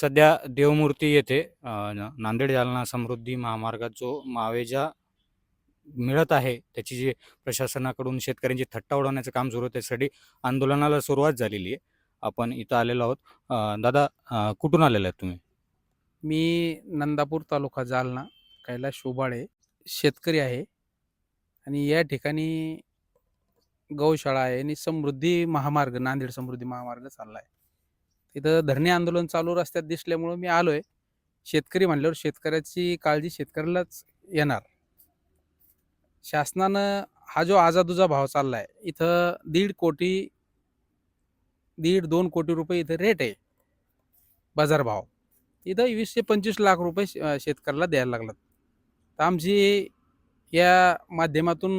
सध्या देवमूर्ती येथे नांदेड जालना समृद्धी महामार्गात जो मावेजा मिळत आहे त्याची जी प्रशासनाकडून शेतकऱ्यांची थट्टा उडवण्याचं काम सुरू आहे त्यासाठी आंदोलनाला सुरुवात झालेली आहे. आपण इथं आलेलो आहोत. दादा कुठून आलेला आहे तुम्ही? मी नंदापूर तालुका जालना कैलास शोभाळे शेतकरी आहे. आणि या ठिकाणी गौशाळा आहे आणि समृद्धी महामार्ग नांदेड समृद्धी महामार्ग चालला आहे तिथं धरणे आंदोलन चालू रस्त्यात दिसल्यामुळं मी आलोय. शेतकरी म्हणल्यावर शेतकऱ्याची काळजी शेतकऱ्यालाच येणार. शासनानं हा जो आजादुजा भाव चाललाय इथं दीड कोटी दीड दोन कोटी रुपये इथं रेट आहे. बाजार भाव. इथं वीस ते पंचवीस लाख रुपये शेतकऱ्याला द्यायला लागलात. तर आमची या माध्यमातून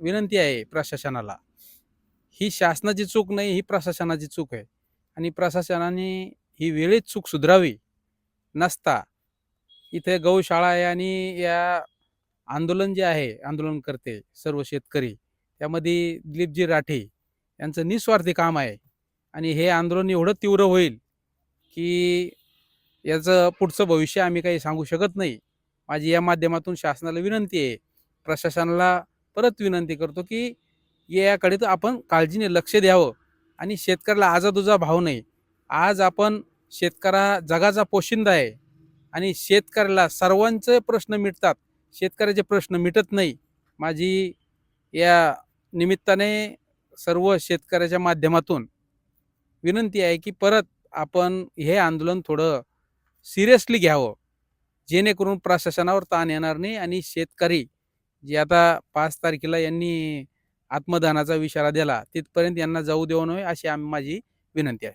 विनंती आहे प्रशासनाला. ही शासनाची चूक नाही ही प्रशासनाची चूक आहे. आणि प्रशासनाने ही वेळेत चूक सुधरावी. नसता इथे गौशाळा आहे आणि या आंदोलन जे आहे आंदोलन करते सर्व शेतकरी त्यामध्ये दिलीपजी राठे यांचं निस्वार्थी काम आहे. आणि हे आंदोलन एवढं तीव्र होईल की याचं पुढचं भविष्य आम्ही काही सांगू शकत नाही. माझी या माध्यमातून शासनाला विनंती आहे प्रशासनाला परत विनंती करतो की याकडे तर आपण काळजीने लक्ष द्यावं. आणि शेतकऱ्याला आजादुजा भाव नाही. आज आपण शेतकऱ्या जगाचा पोशिंदा आहे आणि शेतकऱ्याला सर्वांचे प्रश्न मिटतात. शेतकऱ्याचे प्रश्न मिटत नाही. माझी या निमित्ताने सर्व शेतकऱ्याच्या माध्यमातून विनंती आहे की परत आपण हे आंदोलन थोडं सिरियसली घ्यावं. जेणेकरून प्रशासनावर ताण येणार नाही आणि शेतकरी जे आता पाच तारखेला यांनी आत्मदानाचा इशारा दिला तिथपर्यंत यांना जाऊ देऊ नये अशी आम्ही माझी विनंती आहे.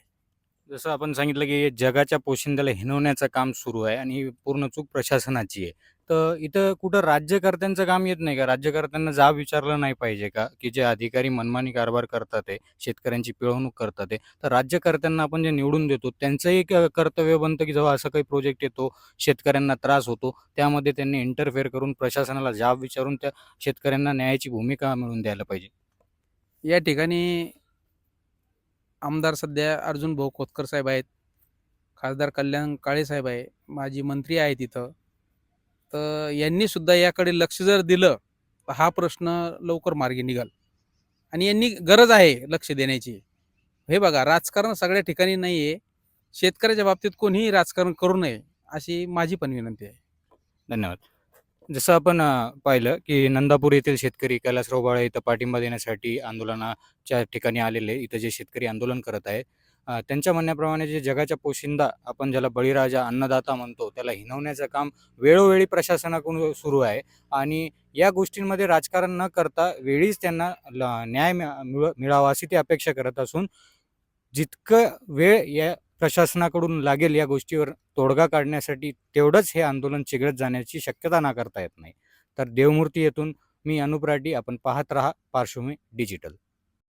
जसं आपण सांगितलं की जगाच्या पोशिंद्याला हिनवण्याचं काम सुरू आहे आणि ही पूर्ण चूक प्रशासनाची आहे. तर इथं कुठं राज्यकर्त्यांचं काम येत नाही का? राज्यकर्त्यांना जाब विचारलं नाही पाहिजे का? की जे अधिकारी मनमानी कारभार करतात आहे शेतकऱ्यांची पिळवणूक करतात आहे तर राज्यकर्त्यांना आपण जे निवडून देतो त्यांचंही एक कर्तव्य बनतं की जेव्हा असं काही प्रोजेक्ट येतो शेतकऱ्यांना त्रास होतो त्यामध्ये त्यांनी इंटरफेअर करून प्रशासनाला जाब विचारून त्या शेतकऱ्यांना न्यायाची भूमिका मिळवून द्यायला पाहिजे. या ठिकाणी आमदार सध्या अर्जुन भाऊ खोतकर साहेब आहेत खासदार कल्याण काळे साहेब आहे माजी मंत्री आहे तिथं तर यांनी सुद्धा याकडे लक्ष जर दिलं तर हा प्रश्न लवकर मार्गी निघाल. आणि यांनी गरज आहे लक्ष देण्याची. हे बघा राजकारण सगळ्या ठिकाणी नाही आहे शेतकऱ्याच्या बाबतीत कोणीही राजकारण करू नये अशी माझी पण विनंती आहे. धन्यवाद. जसं आपण पाहिलं की नंदापूर येथील शेतकरी कैलास रोबाळे इथं पाठिंबा देण्यासाठी आंदोलनाच्या ठिकाणी आलेले इथं जे शेतकरी आंदोलन करत आहेत त्यांच्या म्हणण्याप्रमाणे जे जगाच्या पोशिंदा आपण ज्याला बळीराजा अन्नदाता म्हणतो त्याला हिनवण्याचं काम वेळोवेळी प्रशासनाकडून सुरू आहे. आणि या गोष्टींमध्ये राजकारण न करता वेळीच त्यांना ल- न्याय मिळा- मिळ- मिळावा अशी ती अपेक्षा करत असून जितकं वेळ या प्रशासनाकडून लागेल या गोष्टीवर तोडगा काढण्यासाठी तेवढंच हे आंदोलन चिघळत जाण्याची शक्यता नाकारता येत नाही. तर देवमूर्ती येथून मी अनुप राठी आपण पाहत रहा पार्श्वभूमी डिजिटल.